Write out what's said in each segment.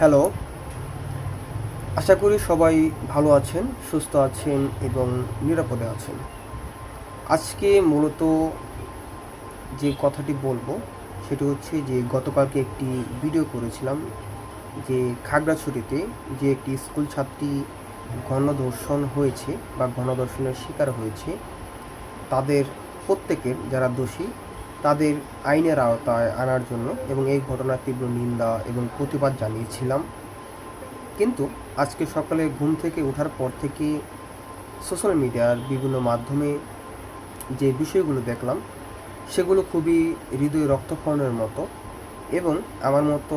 Hello আশা করি সবাই ভালো আছেন, সুস্থ আছেন এবং নিরাপদে আছেন। আজকে মূলত যে কথাটি বলব, সেটি হচ্ছে যে গতকালকে একটি ভিডিও করেছিলাম যে খাগড়াছড়িতে যে একটি স্কুল ছাত্রী গণধর্ষণ হয়েছে বা গণধর্ষণের শিকার হয়েছে, তাদের প্রত্যেকের যারা দোষী তাদের আইনের আওতায় আনার জন্য এবং এই ঘটনার তীব্র নিন্দা এবং প্রতিবাদ জানিয়েছিলাম। কিন্তু আজকে সকালে ঘুম থেকে ওঠার পর থেকে সোশ্যাল মিডিয়ার বিভিন্ন মাধ্যমে যে বিষয়গুলো দেখলাম, সেগুলো খুবই হৃদয় রক্তক্ষরণের মতো এবং আমার মতো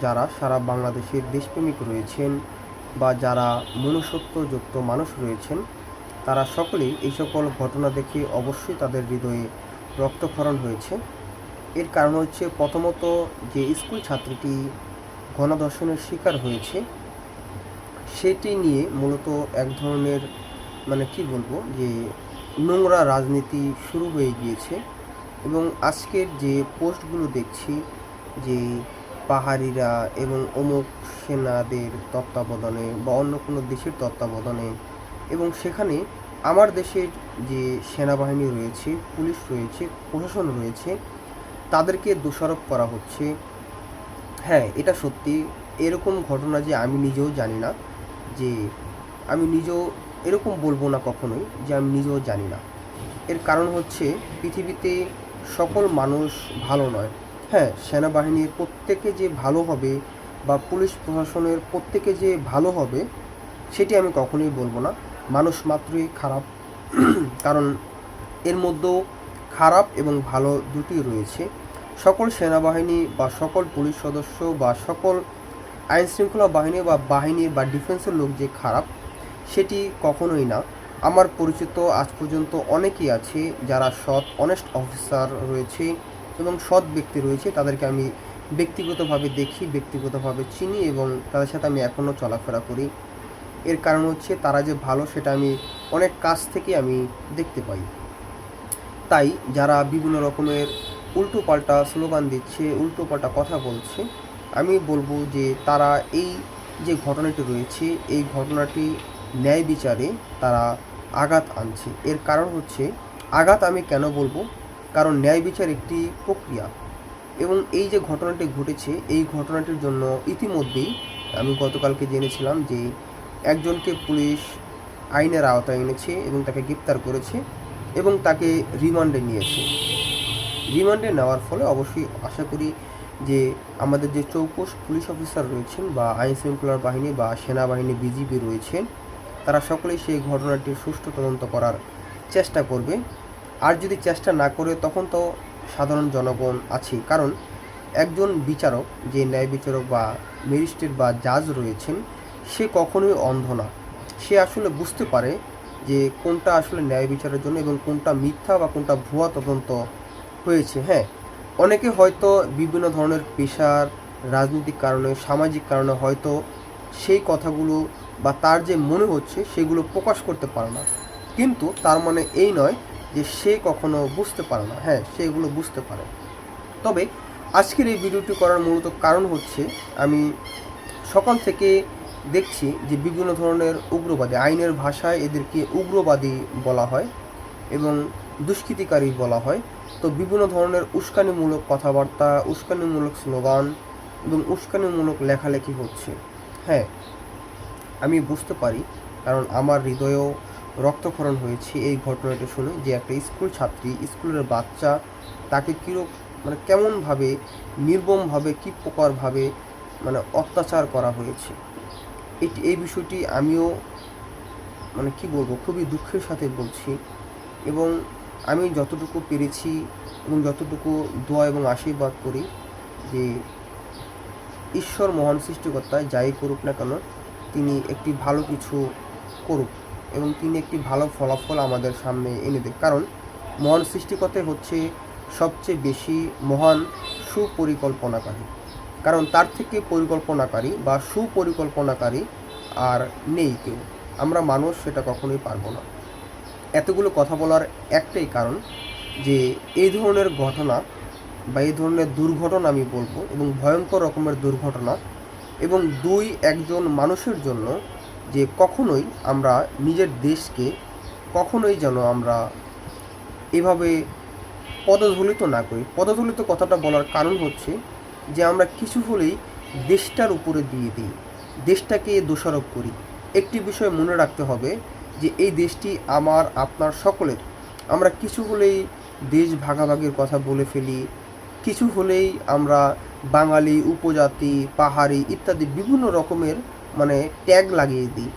যারা সারা বাংলাদেশের দেশপ্রেমিক রয়েছেন বা যারা মনুষ্যত্বযুক্ত মানুষ রয়েছেন, তারা সকলেই এই সকল ঘটনা দেখে অবশ্যই তাদের হৃদয়ে রক্তক্ষরণ হয়েছে। এর কারণ হচ্ছে প্রথমত যে স্কুল ছাত্রীটি গণধর্ষণের শিকার হয়েছে, সেটি নিয়ে মূলত এক ধরনের মানে কি বলব, যে নোংরা রাজনীতি শুরু হয়ে গিয়েছে এবং আজকের যে পোস্টগুলো দেখছি যে পাহাড়িরা এবং অমুক সেনাদের তত্ত্বাবধানে বা অন্য কোনো দেশের তত্ত্বাবধানে এবং সেখানে আমার দেশের যে সেনাবাহিনী রয়েছে, পুলিশ রয়েছে, প্রশাসন রয়েছে, তাদেরকে দোষারোপ করা হচ্ছে। হ্যাঁ এটা সত্যি। এরকম ঘটনা যে আমি নিজেও জানি না, যে আমি নিজেও এরকম বলব না কখনোই যে আমি নিজেও জানি না। এর কারণ হচ্ছে পৃথিবীতে সকল মানুষ ভালো নয়। হ্যাঁ সেনাবাহিনীর প্রত্যেকে যে ভালো হবে বা পুলিশ প্রশাসনের প্রত্যেকে যে ভালো হবে, সেটি আমি কখনোই বলব না। মানুষ মাত্রই খারাপ। কারণ এর মধ্যেও খারাপ এবং ভালো দুটি রয়েছে। সকল সেনাবাহিনী বা সকল পুলিশ সদস্য বা সকল আইন শৃঙ্খলা বাহিনী বা বাহিনীর বা ডিফেন্সের লোক যে খারাপ, সেটি কখনোই না। আমার পরিচিত আজ পর্যন্ত অনেকেই আছে যারা সৎ অনেস্ট অফিসার রয়েছে এবং সৎ ব্যক্তি রয়েছে। তাদেরকে আমি ব্যক্তিগতভাবে দেখি, ব্যক্তিগতভাবে চিনি এবং তাদের সাথে আমি এখনও চলাফেরা করি। এর কারণ হচ্ছে তারা যে ভালো সেটা আমি অনেক কাছ থেকে আমি দেখতে পাই। তাই যারা বিভিন্ন রকমের উল্টো পাল্টা স্লোগান দিচ্ছে উল্টো পাল্টা কথা বলছে, আমি বলব যে তারা এই যে ঘটনাটি রয়েছে, এই ঘটনাটি ন্যায় বিচারে তারা আঘাত আনছে। এর কারণ হচ্ছে আঘাত আমি কেন বলব? কারণ ন্যায় বিচার একটি প্রক্রিয়া এবং এই যে ঘটনাটি ঘটেছে, এই ঘটনাটির জন্য ইতিমধ্যেই আমি গতকালকে জেনেছিলাম যে একজনকে পুলিশ আইনের আওতায় এনেছে এবং তাকে গ্রেপ্তার করেছে এবং তাকে রিমান্ডে নিয়েছে। রিমান্ডে নেওয়ার ফলে অবশ্যই আশা করি যে আমাদের যে চৌকস পুলিশ অফিসার রয়েছেন বা আইন শৃঙ্খলার বাহিনী বা সেনাবাহিনী, বিজিবি রয়েছেন, তারা সকলেই সেই ঘটনাটির সুষ্ঠু তদন্ত করার চেষ্টা করবে। আর যদি চেষ্টা না করে, তখন তো সাধারণ জনগণ আছে। কারণ একজন বিচারক, যে ন্যায় বিচারক বা ম্যাজিস্ট্রেট বা জাজ রয়েছেন সে কখনোই অন্ধ না। সে আসলে বুঝতে পারে যে কোনটা আসলে ন্যায় বিচারের জন্য এবং কোনটা মিথ্যা বা কোনটা ভুয়া তদন্ত হয়েছে। হ্যাঁ অনেকে হয়তো বিভিন্ন ধরনের পেশার, রাজনৈতিক কারণে, সামাজিক কারণে হয়তো সেই কথাগুলো বা তার যে মনে হচ্ছে সেগুলো প্রকাশ করতে পারে না। কিন্তু তার মানে এই নয় যে সে কখনো বুঝতে পারে না। হ্যাঁ সে এগুলো বুঝতে পারে। তবে আজকের এই ভিডিওটি করার মূলত কারণ হচ্ছে আমি সকাল থেকে দেখছি যে বিভিন্ন ধরনের উগ্রবাদী, আইনের ভাষায় এদেরকে উগ্রবাদী বলা হয় এবং দুষ্কৃতিকারী বলা হয়। তো বিভিন্ন ধরনের উস্কানিমূলক কথাবার্তা, উস্কানিমূলক স্লোগান এবং উস্কানিমূলক লেখালেখি হচ্ছে। হ্যাঁ আমি বুঝতে পারি, কারণ আমার হৃদয়েও রক্তক্ষরণ হয়েছে এই ঘটনাটা শুনে যে একটা স্কুল ছাত্রী, স্কুলের বাচ্চা তাকে কীরকম মানে কেমনভাবে, নির্মমভাবে, কী প্রকারভাবে মানে অত্যাচার করা হয়েছে। এটি এই বিষয়টি আমিও মানে কি বলব, খুবই দুঃখের সাথে বলছি এবং আমি যতটুকু পেরেছি এবং যতটুকু দোয়া এবং আশীর্বাদ করি যে ঈশ্বর মহান সৃষ্টিকর্তা যাই করুক না কেন, তিনি একটি ভালো কিছু করুক এবং তিনি একটি ভালো ফলাফল আমাদের সামনে এনে দেয় কারণ মহান সৃষ্টিকর্তাই হচ্ছে সবচেয়ে বেশি মহান সুপরিকল্পনাকারী। কারণ তার থেকে পরিকল্পনাকারী বা সুপরিকল্পনাকারী আর নেই কেউ। আমরা মানুষ সেটা কখনোই পারব না। এতগুলো কথা বলার একটাই কারণ যে এই ধরনের ঘটনা বা এই ধরনের দুর্ঘটনা আমি বলব এবং ভয়ঙ্কর রকমের দুর্ঘটনা এবং দুই একজন মানুষের জন্য যে কখনোই আমরা নিজের দেশকে কখনোই যেন আমরা এভাবে পদধূলিত না করি। পদধূলিত কথাটা বলার কারণ হচ্ছে যে আমরা কিছু হলেই দেশটার উপরে দিয়ে দিই, দেশটাকে দোষারোপ করি। একটি বিষয় মনে রাখতে হবে যে এই দেশটি আমার, আপনার সকলের। আমরা কিছু হলেই দেশ ভাগাভাগির কথা বলে ফেলি, কিছু হলেই আমরা বাঙালি, উপজাতি, পাহাড়ি ইত্যাদি বিভিন্ন রকমের মানে ট্যাগ লাগিয়ে দিই,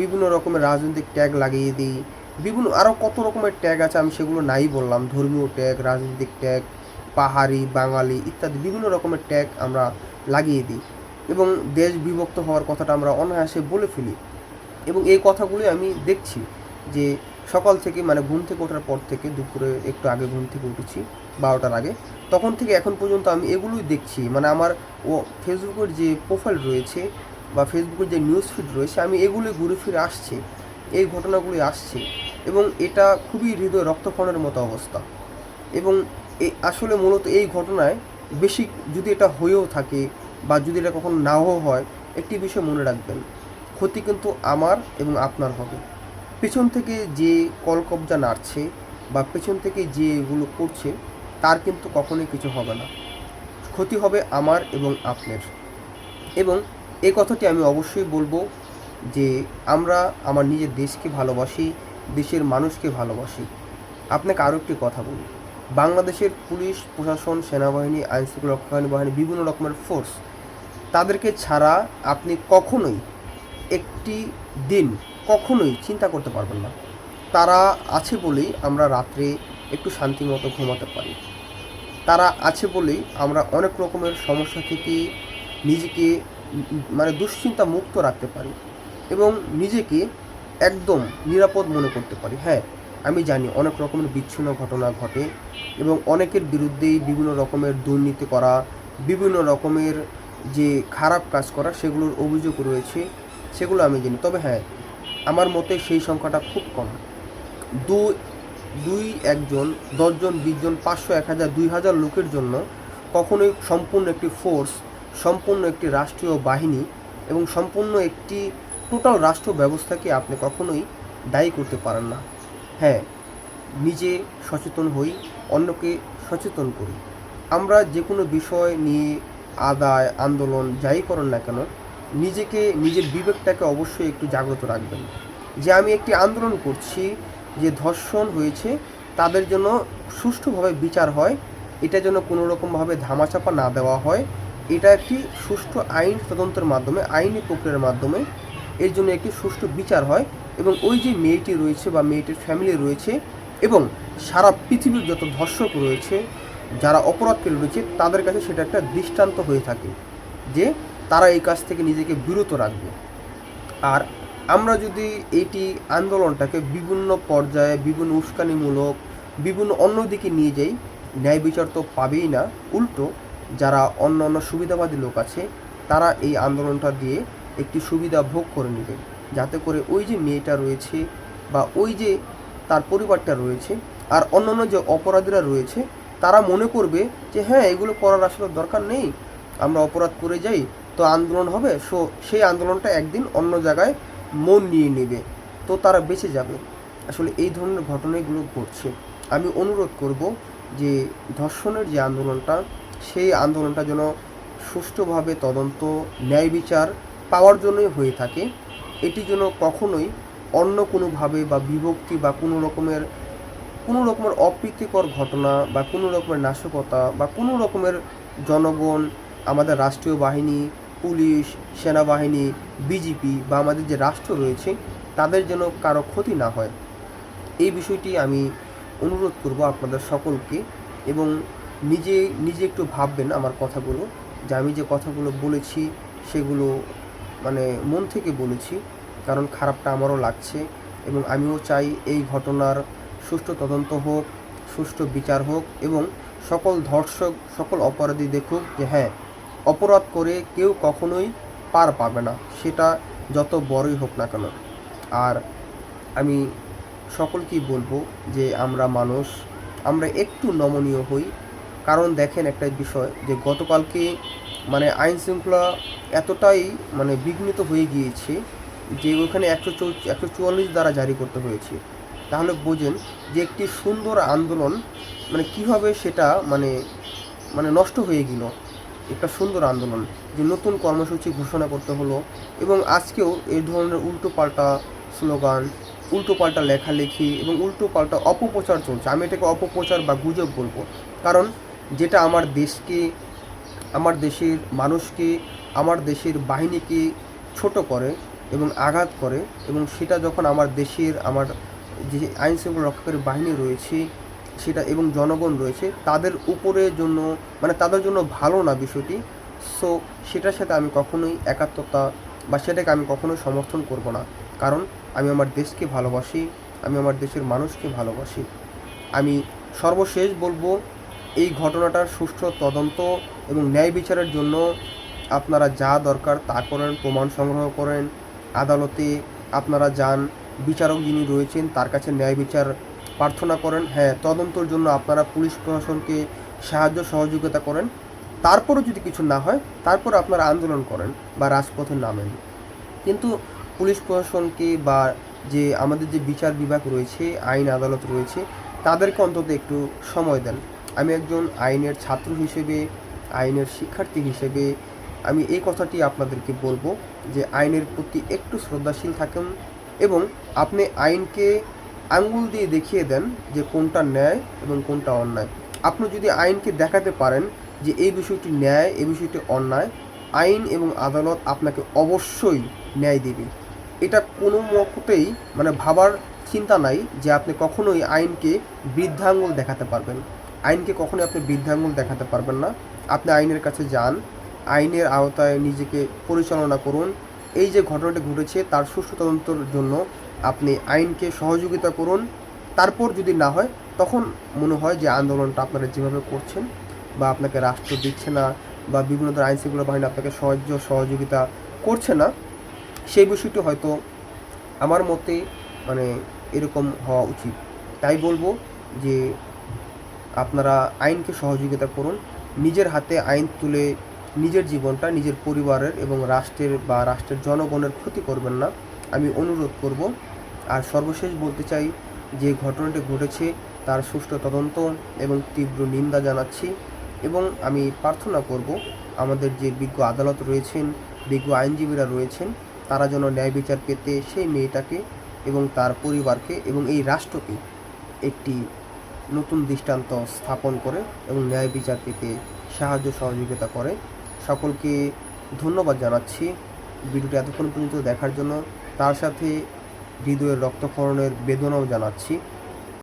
বিভিন্ন রকমের রাজনৈতিক ট্যাগ লাগিয়ে দিই, বিভিন্ন আরও কত রকমের ট্যাগ আছে আমি সেগুলো নাই বললাম, ধর্মীয় ট্যাগ, রাজনৈতিক ট্যাগ পাহাড়ি, বাঙালি ইত্যাদি বিভিন্ন রকমের ট্যাগ আমরা লাগিয়ে দিই এবং দেশ বিভক্ত হওয়ার কথাটা আমরা অনায়াসে বলে ফেলি। এবং এই কথাগুলি আমি দেখছি যে সকাল থেকে মানে ঘুম থেকে ওঠার পর থেকে দুপুরে একটু আগে ঘুম থেকে উঠেছি, বারোটার আগে। তখন থেকে এখন পর্যন্ত আমি এগুলোই দেখছি। মানে আমার ও ফেসবুকের যে প্রোফাইল রয়েছে বা ফেসবুকের যে নিউজ ফিড রয়েছে, আমি এগুলোই ঘুরে ফিরে আসছে। এই ঘটনাগুলি আসছে এবং এটা খুবই হৃদয় রক্তক্ষণের মতো অবস্থা। এবং আসলে মূলত এই ঘটনায় বেশি যদি এটা হয়েও থাকে বা যদি এটা কখনো নাও হয়, একটি বিষয় মনে রাখবেন, ক্ষতি কিন্তু আমার এবং আপনার হবে। পেছন থেকে যে কলকবজা নাড়ছে বা পেছন থেকে যে এগুলো করছে, তার কিন্তু কখনোই কিছু হবে না। ক্ষতি হবে আমার এবং আপনার। এবং এই কথাটি আমি অবশ্যই বলব যে আমরা আমার নিজের দেশকে ভালোবাসি, দেশের মানুষকে ভালোবাসি। আপনাকে আরও একটি কথা বলি। বাংলাদেশের পুলিশ, প্রশাসন, সেনাবাহিনী, আইনশৃঙ্খলা রক্ষাকারী বাহিনী, বিভিন্ন রকমের ফোর্স তাদেরকে ছাড়া আপনি কখনোই একটি দিন কখনোই চিন্তা করতে পারবেন না। তারা আছে বলেই আমরা রাত্রে একটু শান্তিমতো ঘুমাতে পারি। তারা আছে বলেই আমরা অনেক রকমের সমস্যা থেকে নিজেকে মানে দুশ্চিন্তা মুক্ত রাখতে পারি এবং নিজেকে একদম নিরাপদ মনে করতে পারি। হ্যাঁ আমি জানি অনেক রকমের বিচ্ছিন্ন ঘটনা ঘটে এবং অনেকের বিরুদ্ধেই বিভিন্ন রকমের দুর্নীতি করা, বিভিন্ন রকমের যে খারাপ কাজ করা সেগুলোর অভিযোগ রয়েছে, সেগুলো আমি জানি। তবে হ্যাঁ আমার মতে সেই সংখ্যাটা খুব কম। দু দুই একজন দশজন বিশজন পাঁচশো, এক হাজার, দুই হাজার লোকের জন্য কখনোই সম্পূর্ণ একটি ফোর্স সম্পূর্ণ একটি রাষ্ট্রীয় বাহিনী এবং সম্পূর্ণ একটি টোটাল রাষ্ট্র ব্যবস্থাকে আপনি কখনোই দায়ী করতে পারেন না। হ্যাঁ নিজে সচেতন হই, অন্যকে সচেতন করি। আমরা যে কোনো বিষয় নিয়ে আদায়, আন্দোলন যাই করেন না কেন, নিজেকে, নিজের বিবেকটাকে অবশ্যই একটু জাগ্রত রাখবেন। যে আমি একটি আন্দোলন করছি, যে ধর্ষণ হয়েছে, তাদের জন্য সুষ্ঠুভাবে বিচার হয়, এটা যেন কোনো রকমভাবে ধামাচাপা না দেওয়া হয়, এটা একটি সুষ্ঠু আইন তদন্তের মাধ্যমে, আইনি প্রক্রিয়ার মাধ্যমে, এর জন্য একটি সুষ্ঠু বিচার হয় এবং ওই যে মেয়েটি রয়েছে বা মেয়েটির ফ্যামিলি রয়েছে এবং সারা পৃথিবীর যত ধর্ষক রয়েছে, যারা অপরাধ করে রয়েছে তাদের কাছে সেটা একটা দৃষ্টান্ত হয়ে থাকে যে তারা এই কাজ থেকে নিজেকে বিরত রাখবে। আর আমরা যদি এইটি আন্দোলনটাকে বিভিন্ন পর্যায়ে, বিভিন্ন উস্কানিমূলক, বিভিন্ন অন্য দিকে নিয়ে যাই, ন্যায় বিচার তো পাবেই না, উল্টো যারা অন্য অন্য সুবিধাবাদী লোক আছে, তারা এই আন্দোলনটা দিয়ে একটি সুবিধা ভোগ করে নেবে। যাতে করে ওই যে মেয়েটা রয়েছে বা ওই যে তার পরিবারটা রয়েছে আর অন্যান্য যে অপরাধীরা রয়েছে, তারা মনে করবে যে হ্যাঁ এগুলো করার আসলে দরকার নেই, আমরা অপরাধ করে যাই, তো আন্দোলন হবে, সো সেই আন্দোলনটা একদিন অন্য জায়গায় মন নিয়ে নেবে, তো তারা বেঁচে যাবে। আসলে এই ধরনের ঘটনাগুলো ঘটছে। আমি অনুরোধ করব যে ধর্ষণের যে আন্দোলনটা, সেই আন্দোলনটা যেন সুষ্ঠুভাবে তদন্ত, ন্যায় বিচার পাওয়ার জন্যই হয়ে থাকে। এটি যেন কখনোই অন্য কোনোভাবে বা বিভক্তি বা কোনো রকমের কোনো রকমের অপ্রীতিকর ঘটনা বা কোনো রকমের নাশকতা বা কোনো রকমের জনগণ, আমাদের রাষ্ট্রীয় বাহিনী, পুলিশ, সেনাবাহিনী, বিজেপি বা আমাদের যে রাষ্ট্র রয়েছে, তাদের যেন কারও ক্ষতি না হয়। এই বিষয়টি আমি অনুরোধ করব আপনাদের সকলকে এবং নিজে নিজে একটু ভাববেন আমার কথাগুলো, যে আমি যে কথাগুলো বলেছি সেগুলো মানে মন থেকে বলেছি, কারণ খারাপটা আমারও লাগছে এবং আমিও চাই এই ঘটনার সুষ্ঠু তদন্ত হোক, সুষ্ঠু বিচার হোক এবং সকল ধর্ষক, সকল অপরাধী দেখুক যে হ্যাঁ অপরাধ করে কেউ কখনোই পার পাবে না, সেটা যত বড়ই হোক না কেন। আর আমি সকলকেই বলব যে আমরা মানুষ, আমরা একটু নমনীয় হই। কারণ দেখেন একটা বিষয় যে গতকালকে মানে আইন শৃঙ্খলা এতটাই মানে বিঘ্নিত হয়ে গিয়েছে যে ওখানে একশো চৌ একশো চুয়াল্লিশ দ্বারা জারি করতে হয়েছে। তাহলে বোঝেন যে একটি সুন্দর আন্দোলন মানে কীভাবে সেটা মানে মানে নষ্ট হয়ে গেল। একটা সুন্দর আন্দোলন যে নতুন কর্মসূচি ঘোষণা করতে হলো এবং আজকেও এই ধরনের উল্টো পাল্টা স্লোগান উল্টো পাল্টা লেখালেখি এবং উল্টো পাল্টা অপপ্রচার চলছে। আমি এটাকে অপপ্রচার বা গুজব বলব। কারণ যেটা আমার দেশকে, আমার দেশের মানুষকে আমার দেশের বাহিনীকে ছোট করে এবং আঘাত করে এবং সেটা যখন আমার দেশের আমার যে আইন শৃঙ্খলা রক্ষাকারী বাহিনী রয়েছে, সেটা এবং জনগণ রয়েছে, তাদের উপরে জন্য মানে তাদের জন্য ভালো না বিষয়টি সো সেটার সাথে আমি কখনোই একাত্মতা বা সেটাকে আমি কখনোই সমর্থন করব না। কারণ আমি আমার দেশকে ভালোবাসি, আমি আমার দেশের মানুষকে ভালোবাসি। আমি সর্বশেষ বলব, এই ঘটনাটার সুষ্ঠু তদন্ত এবং ন্যায় বিচারের জন্য আপনারা যা দরকার তা করেন, প্রমাণ সংগ্রহ করেন, আদালতে আপনারা যান, বিচারক যিনি রয়েছেন তার কাছে ন্যায় বিচার প্রার্থনা করেন হ্যাঁ তদন্তর জন্য আপনারা পুলিশ প্রশাসনকে সাহায্য, সহযোগিতা করেন। তারপরও যদি কিছু না হয়, তারপর আপনারা আন্দোলন করেন বা রাজপথে নামেন। কিন্তু পুলিশ প্রশাসনকে বা যে আমাদের যে বিচার বিভাগ রয়েছে, আইন আদালত রয়েছে, তাদেরকে অন্তত একটু সময় দেন। আমি একজন আইনের ছাত্র হিসেবে, আইনের শিক্ষার্থী হিসেবে আমি এই কথাটি আপনাদেরকে বলব যে আইনের প্রতি একটু শ্রদ্ধাশীল থাকেন এবং আপনি আইনকে আঙ্গুল দিয়ে দেখিয়ে দেন যে কোনটা ন্যায় এবং কোনটা অন্যায়। আপনি যদি আইনকে দেখাতে পারেন যে এই বিষয়টি ন্যায়, এই বিষয়টি অন্যায়, আইন এবং আদালত আপনাকে অবশ্যই ন্যায় দেবে। এটা কোনো মতেই মানে ভাবার চিন্তা নাই যে আপনি কখনোই আইনকে বৃদ্ধাঙ্গুল দেখাতে পারবেন। আইনকে কখনোই আপনি বৃদ্ধাঙ্গুল দেখাতে পারবেন না। আপনি আইনের কাছে যান আইনের আওতায় নিজেকে পরিচালনা করুন। এই যে ঘটনাটি ঘটেছে, তার সুষ্ঠু তদন্তর জন্য আপনি আইনকে সহযোগিতা করুন। তারপর যদি না হয়, তখন মনে হয় যে আন্দোলনটা আপনারা যেভাবে করছেন বা আপনাকে রাষ্ট্র দিচ্ছে না বা বিভিন্ন ধরনের আইন শৃঙ্খলা বাহিনী আপনাকে সাহায্য, সহযোগিতা করছে না, সেই বিষয়টি হয়তো আমার মতে মানে এরকম হওয়া উচিত। তাই বলব যে আপনারা আইনকে সহযোগিতা করুন, নিজের হাতে আইন তুলে নিজের জীবনটা নিজের পরিবারের এবং রাষ্ট্রের বা রাষ্ট্রের জনগণের ক্ষতি করবেন না। আমি অনুরোধ করব আর সর্বশেষ বলতে চাই যে ঘটনাটি ঘটেছে তার সুষ্ঠু তদন্ত এবং তীব্র নিন্দা জানাচ্ছি এবং আমি প্রার্থনা করব আমাদের যে বিজ্ঞ আদালত রয়েছেন, বিজ্ঞ আইনজীবীরা রয়েছেন, তারা যেন ন্যায় বিচার পেতে সেই মেয়েটাকে এবং তার পরিবারকে এবং এই রাষ্ট্রকে একটি নতুন দৃষ্টান্ত স্থাপন করে এবং ন্যায় বিচার পেতে সাহায্য সহযোগিতা করে। সকলকে ধন্যবাদ জানাচ্ছি। ভিডিওটি এতক্ষণ পর্যন্ত দেখার জন্য তার সাথে হৃদয়ের রক্তক্ষরণের বেদনাও জানাচ্ছি।